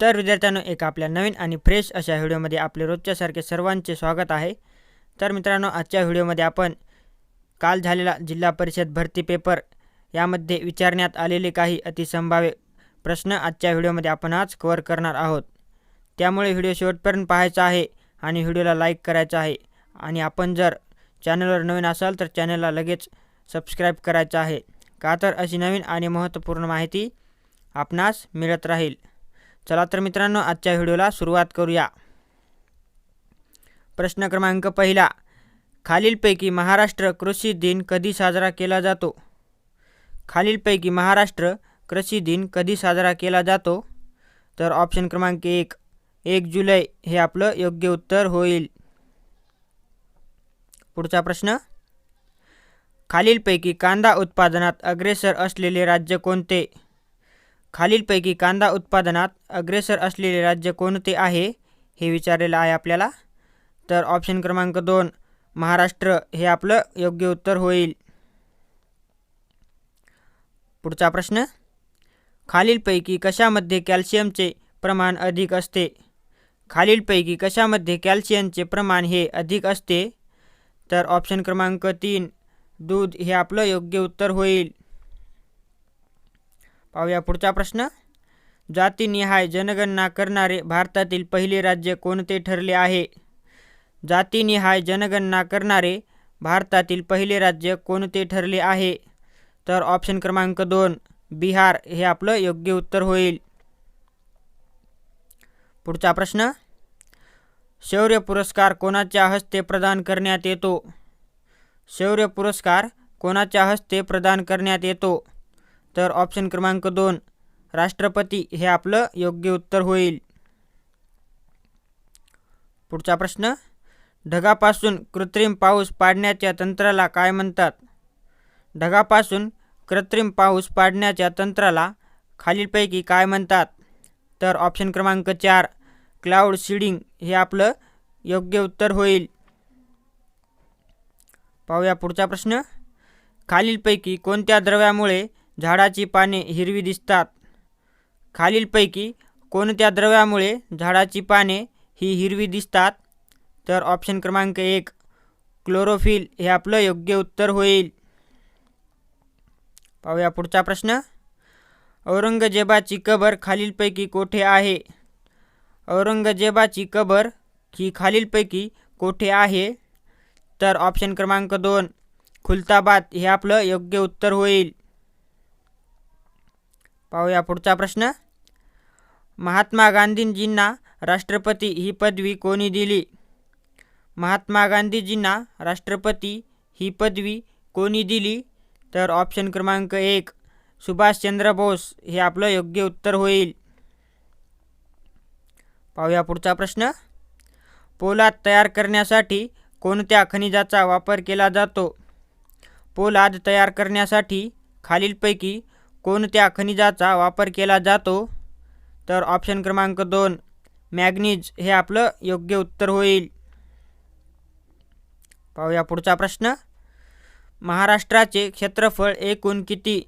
तर विद्यार्थ्यांनो एक आपल्या नवीन आणि फ्रेश अशा व्हिडिओमध्ये आपले रोजच्यासारखे सर्वांचे स्वागत आहे. तर मित्रांनो आजच्या व्हिडिओमध्ये आपण काल झालेला जिल्हा परिषद भरती पेपर यामध्ये विचारण्यात आलेले काही अतिसंभाव्य प्रश्न आजच्या व्हिडिओमध्ये आपण आज कवर करणार आहोत. त्यामुळे व्हिडिओ शेवटपर्यंत पाहायचा आहे आणि व्हिडिओला लाईक करायचा आहे. आणि आपण जर चॅनलवर नवीन असाल तर चॅनलला लगेच सबस्क्राईब करायचं आहे. का तर अशी नवीन आणि महत्त्वपूर्ण माहिती आपणास मिळत राहील. चला तर मित्रांनो आजच्या व्हिडिओला सुरुवात करूया. प्रश्न क्रमांक पहिला. खालीलपैकी महाराष्ट्र कृषी दिन कधी साजरा केला जातो? खालीलपैकी महाराष्ट्र कृषी दिन कधी साजरा केला जातो? तर ऑप्शन क्रमांक एक. एक जुलै हे आपलं योग्य उत्तर होईल. पुढचा प्रश्न. खालीलपैकी कांदा उत्पादनात अग्रेसर असलेले राज्य कोणते? खालीलपैकी कांदा उत्पादनात अग्रेसर असलेले राज्य कोणते आहे हे विचारलेलं आहे आपल्याला? तर ऑप्शन क्रमांक दोन महाराष्ट्र. हे आपलं योग्य उत्तर होईल. पुढचा प्रश्न. खालीलपैकी कशामध्ये कॅल्शियमचे प्रमाण अधिक असते? खालीलपैकी कशामध्ये कॅल्शियमचे प्रमाण हे अधिक असते? तर ऑप्शन क्रमांक तीन दूध हे आपलं योग्य उत्तर होईल. पाहूया पुढचा प्रश्न. जातीनिहाय जनगणना करणारे भारतातील पहिले राज्य कोणते ठरले आहे? जातीनिहाय जनगणना करणारे भारतातील पहिले राज्य कोणते ठरले आहे? तर ऑप्शन क्रमांक दोन बिहार. हे आपलं योग्य उत्तर होईल. पुढचा प्रश्न. शौर्य पुरस्कार कोणाच्या हस्ते प्रदान करण्यात येतो? शौर्य पुरस्कार कोणाच्या हस्ते प्रदान करण्यात येतो? तर ऑप्शन क्रमांक दोन राष्ट्रपती हे आपलं योग्य उत्तर होईल. पुढचा प्रश्न ढगापासून कृत्रिम पाऊस पाडण्याच्या तंत्राला काय म्हणतात? ढगापासून कृत्रिम पाऊस पाडण्याच्या तंत्राला खालीलपैकी काय म्हणतात? तर ऑप्शन क्रमांक चार क्लाउड सीडिंग हे आपलं योग्य उत्तर होईल. पाहूया पुढचा प्रश्न खालीलपैकी कोणत्या द्रव्यामुळे झाडाची पाने हिरवी दिसतात. खालीलपैकी कोणत्या द्रव्यामुळे झाडाची पाने ही हिरवी दिसतात? तर ऑप्शन क्रमांक एक क्लोरोफिल हे आपलं योग्य उत्तर होईल. पाहूया पुढचा प्रश्न. औरंगजेबाची कबर खालीलपैकी कोठे आहे? औरंगजेबाची कबर ही खालीलपैकी कोठे आहे? तर ऑप्शन क्रमांक दोन खुलताबाद हे आपलं योग्य उत्तर होईल. पाहूया पुढचा प्रश्न. महात्मा गांधींजींना राष्ट्रपती ही पदवी कोणी दिली? महात्मा गांधीजींना राष्ट्रपती ही पदवी कोणी दिली? तर ऑप्शन क्रमांक एक सुभाषचंद्र बोस. हे आपलं योग्य उत्तर होईल. पाहूया पुढचा प्रश्न. पोलाद तयार करण्यासाठी कोणत्या खनिजाचा वापर केला जातो? पोलाद तयार करण्यासाठी खालीलपैकी कोणत्या खनिजाचा वापर केला जातो? तर ऑप्शन क्रमांक दोन मॅग्नीज हे आपलं योग्य उत्तर होईल. पाहूया पुढचा प्रश्न. महाराष्ट्राचे क्षेत्रफळ एकूण किती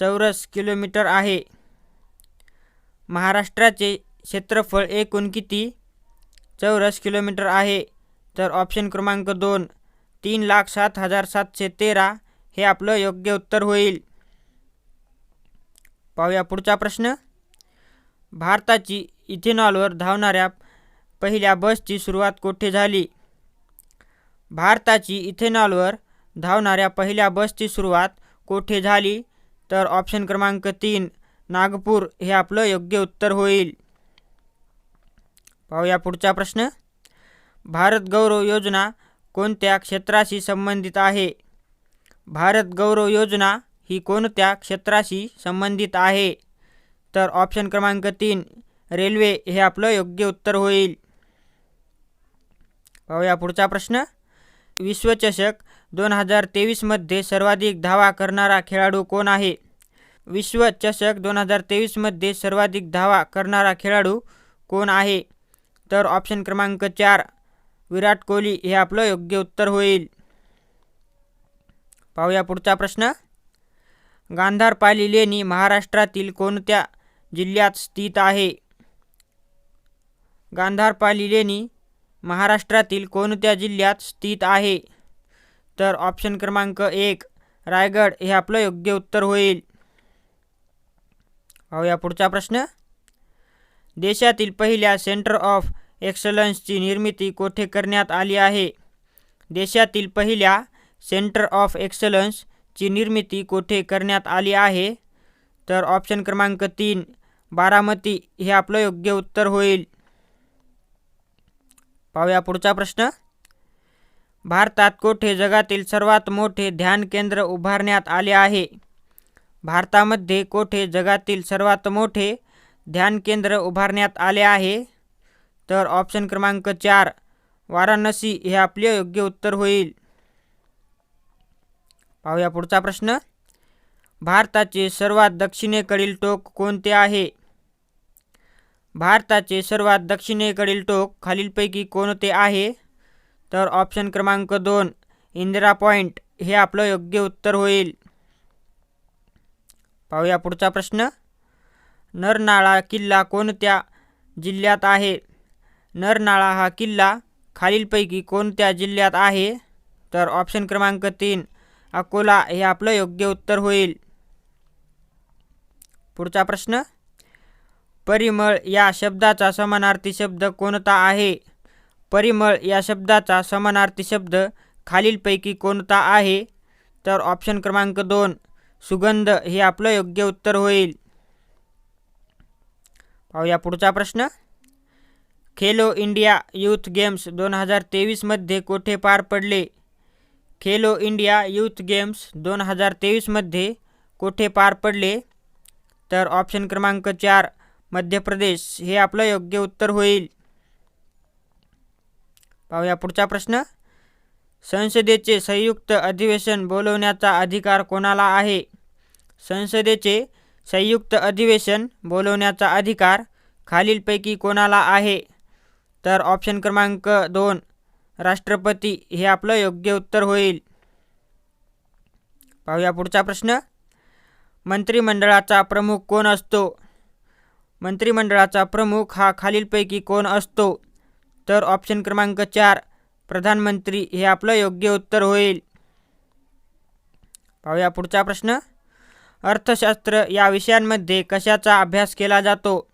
चौरस किलोमीटर आहे? महाराष्ट्राचे क्षेत्रफळ एकूण किती चौरस किलोमीटर आहे? तर ऑप्शन क्रमांक दोन तीन लाख सात हजार सातशे तेरा हे आपलं योग्य उत्तर होईल. पाहूया पुढचा प्रश्न. भारताची इथेनॉलवर धावणाऱ्या पहिल्या बसची सुरुवात कोठे झाली? भारताची इथेनॉलवर धावणाऱ्या पहिल्या बसची सुरुवात कोठे झाली? तर ऑप्शन क्रमांक तीन नागपूर. हे आपलं योग्य उत्तर होईल. पाहूया पुढचा प्रश्न. भारत गौरव योजना कोणत्या क्षेत्राशी संबंधित आहे? भारत गौरव योजना ही कोणत्या क्षेत्राशी संबंधित आहे? तर ऑप्शन क्रमांक तीन रेल्वे हे आपलं योग्य उत्तर होईल. पाहूया पुढचा प्रश्न. विश्वचषक दोन हजार तेवीसमध्ये सर्वाधिक धावा करणारा खेळाडू कोण आहे? विश्वचषक दोन हजार तेवीसमध्ये सर्वाधिक धावा करणारा खेळाडू कोण आहे? तर ऑप्शन क्रमांक चार विराट कोहली हे आपलं योग्य उत्तर होईल. पाहूया पुढचा प्रश्न. गांधारपाली लेणी महाराष्ट्रातील कोणत्या जिल्ह्यात स्थित आहे? गांधारपाली लेणी महाराष्ट्रातील कोणत्या जिल्ह्यात स्थित आहे? तर ऑप्शन क्रमांक एक रायगड. हे आपलं योग्य उत्तर होईल. पाहूया पुढचा प्रश्न. देशातील पहिल्या सेंटर ऑफ एक्सलन्सची निर्मिती कोठे करण्यात आली आहे? देशातील पहिल्या सेंटर ऑफ एक्सलन्स ची निर्मिती कोठे करण्यात आली आहे? तर ऑप्शन क्रमांक तीन बारामती हे आपलं योग्य उत्तर होईल. पाहूया पुढचा प्रश्न. भारतात कोठे जगातील सर्वात मोठे ध्यान केंद्र उभारण्यात आले आहे? भारतामध्ये कोठे जगातील सर्वात मोठे ध्यान केंद्र उभारण्यात आले आहे? तर ऑप्शन क्रमांक चार वाराणसी हे आपले योग्य उत्तर होईल. पाहूया पुढचा प्रश्न. भारताचे सर्वात दक्षिणेकडील टोक कोणते आहे? भारताचे सर्वात दक्षिणेकडील टोक खालीलपैकी कोणते आहे? तर ऑप्शन क्रमांक दोन इंदिरा पॉईंट हे आपलं योग्य उत्तर होईल. पाहूया पुढचा प्रश्न. नरनाळा किल्ला कोणत्या जिल्ह्यात आहे? नरनाळा हा किल्ला खालीलपैकी कोणत्या जिल्ह्यात आहे? तर ऑप्शन क्रमांक तीन अकोला हे आपलं योग्य उत्तर होईल. पुढचा प्रश्न. परिमळ या शब्दाचा समानार्थी शब्द कोणता आहे? परिमळ या शब्दाचा समानार्थी शब्द खालीलपैकी कोणता आहे? तर ऑप्शन क्रमांक दोन सुगंध हे आपलं योग्य उत्तर होईल. पाहूया पुढचा प्रश्न. खेलो इंडिया यूथ गेम्स दोन हजार तेवीसमध्ये कोठे पार पडले? खेलो इंडिया यूथ गेम्स दोन हजार तेवीसमध्ये कोठे पार पडले? तर ऑप्शन क्रमांक चार मध्य प्रदेश. हे आपलं योग्य उत्तर होईल. पाहूया पुढचा प्रश्न. संसदेचे संयुक्त अधिवेशन बोलवण्याचा अधिकार कोणाला आहे? संसदेचे संयुक्त अधिवेशन बोलवण्याचा अधिकार खालीलपैकी कोणाला आहे? तर ऑप्शन क्रमांक दोन राष्ट्रपती हे आपलं योग्य उत्तर होईल. पाहूया पुढचा प्रश्न. मंत्रिमंडळाचा प्रमुख कोण असतो? मंत्रिमंडळाचा प्रमुख हा खालीलपैकी कोण असतो? तर ऑप्शन क्रमांक चार प्रधानमंत्री हे आपलं योग्य उत्तर होईल. पाहूया पुढचा प्रश्न. अर्थशास्त्र या विषयांमध्ये कशाचा अभ्यास केला जातो?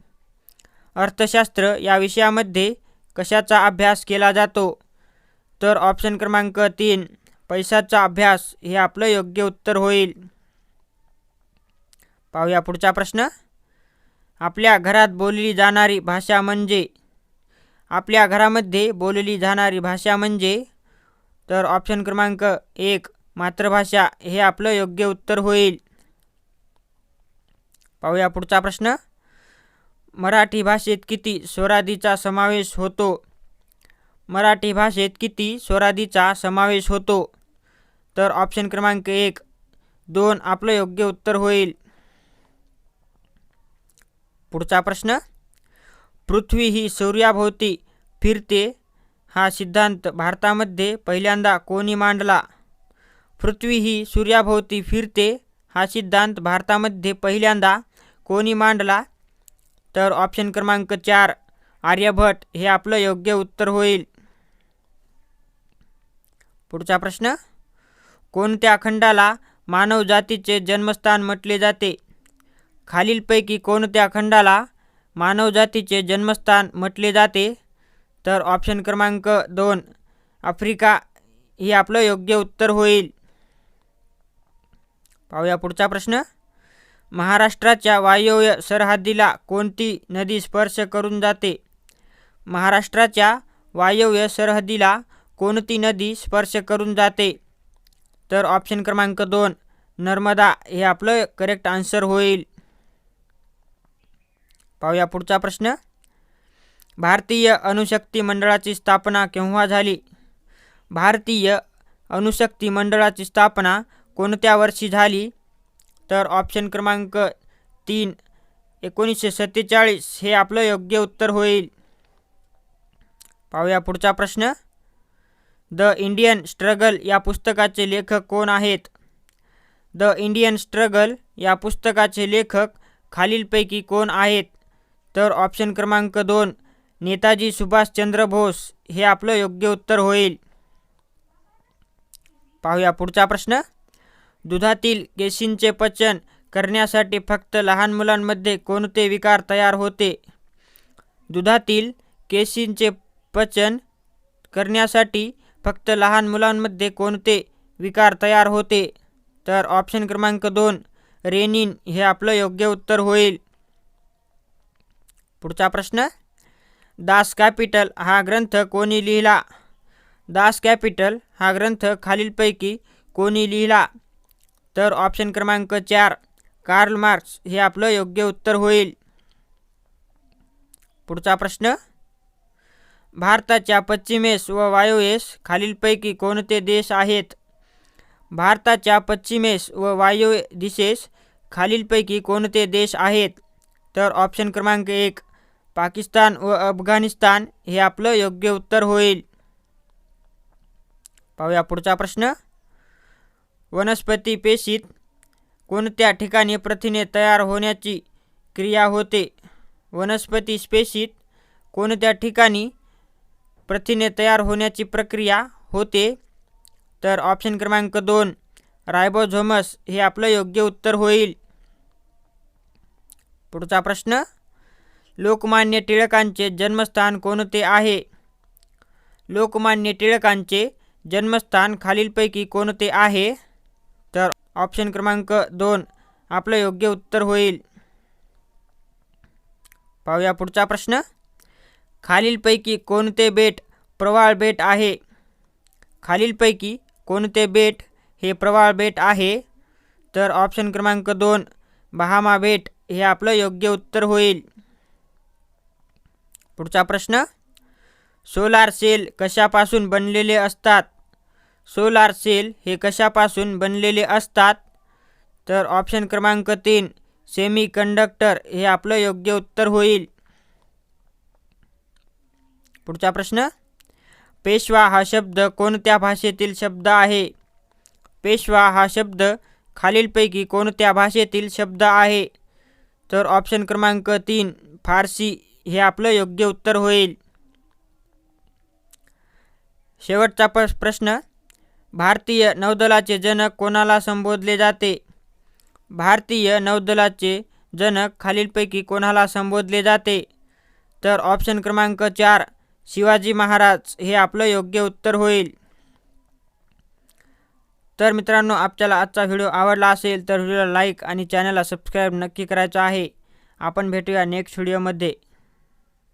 अर्थशास्त्र या विषयामध्ये कशाचा अभ्यास केला जातो? तर ऑप्शन क्रमांक तीन पैशाचा अभ्यास. हे आपलं योग्य उत्तर होईल. पाहूया पुढचा प्रश्न. आपल्या घरात बोलली जाणारी भाषा म्हणजे? आपल्या घरामध्ये बोलली जाणारी भाषा म्हणजे? तर ऑप्शन क्रमांक एक मातृभाषा. हे आपलं योग्य उत्तर होईल. पाहूया पुढचा प्रश्न. मराठी भाषेत किती स्वरादीचा समावेश होतो? मराठी भाषेत किती स्वरादीचा समावेश होतो? तर ऑप्शन क्रमांक एक. दोन आपलं योग्य उत्तर होईल. पुढचा प्रश्न. पृथ्वी ही सूर्याभोवती फिरते हा सिद्धांत भारतामध्ये पहिल्यांदा कोणी मांडला? पृथ्वी ही सूर्याभोवती फिरते हा सिद्धांत भारतामध्ये पहिल्यांदा कोणी मांडला? तर ऑप्शन क्रमांक चार. आर्यभट हे आपलं योग्य उत्तर होईल. पुढचा प्रश्न? कोणत्या खंडाला मानव जातीचे जन्मस्थान म्हटले जाते? खालीलपैकी कोणत्या खंडाला मानवजातीचे जन्मस्थान म्हटले जाते? तर ऑप्शन क्रमांक दोन आफ्रिका हे आपलं योग्य उत्तर होईल. पाहूया पुढचा प्रश्न. महाराष्ट्राच्या वायव्य सरहद्दीला कोणती नदी स्पर्श करून जाते? महाराष्ट्राच्या वायव्य सरहद्दीला कोणती नदी स्पर्श करून जाते? तर ऑप्शन क्रमांक दोन नर्मदा. हे आपलं करेक्ट आन्सर होईल. पाहूया पुढचा प्रश्न. भारतीय अणुशक्ती मंडळाची स्थापना केव्हा झाली? भारतीय अणुशक्ती मंडळाची स्थापना कोणत्या वर्षी झाली? तर ऑप्शन क्रमांक तीन एकोणीसशे सत्तेचाळीस. हे आपलं योग्य उत्तर होईल. पाहूया पुढचा प्रश्न. द इंडियन स्ट्रगल या पुस्तकाचे लेखक कोण आहेत? द इंडियन स्ट्रगल या पुस्तकाचे लेखक खालीलपैकी कोण आहेत? तर ऑप्शन क्रमांक दोन नेताजी सुभाषचंद्र बोस. हे आपलं योग्य उत्तर होईल. पाहूया पुढचा प्रश्न. दुधातील केशींचे पचन करण्यासाठी फक्त लहान मुलांमध्ये कोणते विकार तयार होते? दुधातील केशींचे पचन करण्यासाठी फक्त लहान मुलांमध्ये कोणते विकार तयार होते? तर ऑप्शन क्रमांक दोन रेनिन हे आपलं योग्य उत्तर होईल. पुढचा प्रश्न दास कॅपिटल हा ग्रंथ कोणी लिहिला? दास कॅपिटल हा ग्रंथ खालीलपैकी कोणी लिहिला? तर ऑप्शन क्रमांक चार कार्ल मार्क्स हे आपलं योग्य उत्तर होईल. पुढचा प्रश्न भारताच्या पश्चिमेस व वायुव्येस खालीलपैकी कोणते देश आहेत? भारताच्या पश्चिमेस व वायव्य दिशेस खालीलपैकी कोणते देश आहेत? तर ऑप्शन क्रमांक एक पाकिस्तान व अफगाणिस्तान. हे आपलं योग्य उत्तर होईल. पाहूया पुढचा प्रश्न. वनस्पती पेशीत कोणत्या ठिकाणी प्रथिने तयार होण्याची क्रिया होते? वनस्पती पेशीत कोणत्या ठिकाणी प्रथिने तयार होण्याची प्रक्रिया होते. तर ऑप्शन क्रमांक दोन रायबोझोमस हे आपलं योग्य उत्तर होईल. पुढचा प्रश्न लोकमान्य टिळकांचे जन्मस्थान कोणते आहे? लोकमान्य टिळकांचे जन्मस्थान खालीलपैकी कोणते आहे? तर ऑप्शन क्रमांक दोन आपलं योग्य उत्तर होईल. पाहूया पुढचा प्रश्न. खालीलपैकी कोणते बेट प्रवाळ बेट आहे? खालीलपैकी कोणते बेट हे प्रवाळ बेट आहे? तर ऑप्शन क्रमांक दोन बहामा बेट हे आपलं योग्य उत्तर होईल. पुढचा प्रश्न सोलार सेल कशापासून बनलेले असतात? सोलार सेल हे कशापासून बनलेले असतात? तर ऑप्शन क्रमांक तीन सेमी कंडक्टर हे आपलं योग्य उत्तर होईल. पुढचा प्रश्न. पेशवा हा शब्द कोणत्या भाषेतील शब्द आहे? पेशवा हा शब्द खालीलपैकी कोणत्या भाषेतील शब्द आहे? तर ऑप्शन क्रमांक तीन फारसी. हे आपलं योग्य उत्तर होईल. शेवटचा प- प्रश्न. भारतीय नौदलाचे जनक कोणाला संबोधले जाते? भारतीय नौदलाचे जनक खालीलपैकी कोणाला संबोधले जाते? तर ऑप्शन क्रमांक चार शिवाजी महाराज हे आपलं योग्य उत्तर होईल. तर मित्रांनो आपल्याला आजचा व्हिडिओ आवडला असेल तर व्हिडिओला लाईक आणि चॅनलला सबस्क्राईब नक्की करायचं आहे. आपण भेटूया नेक्स्ट व्हिडिओमध्ये.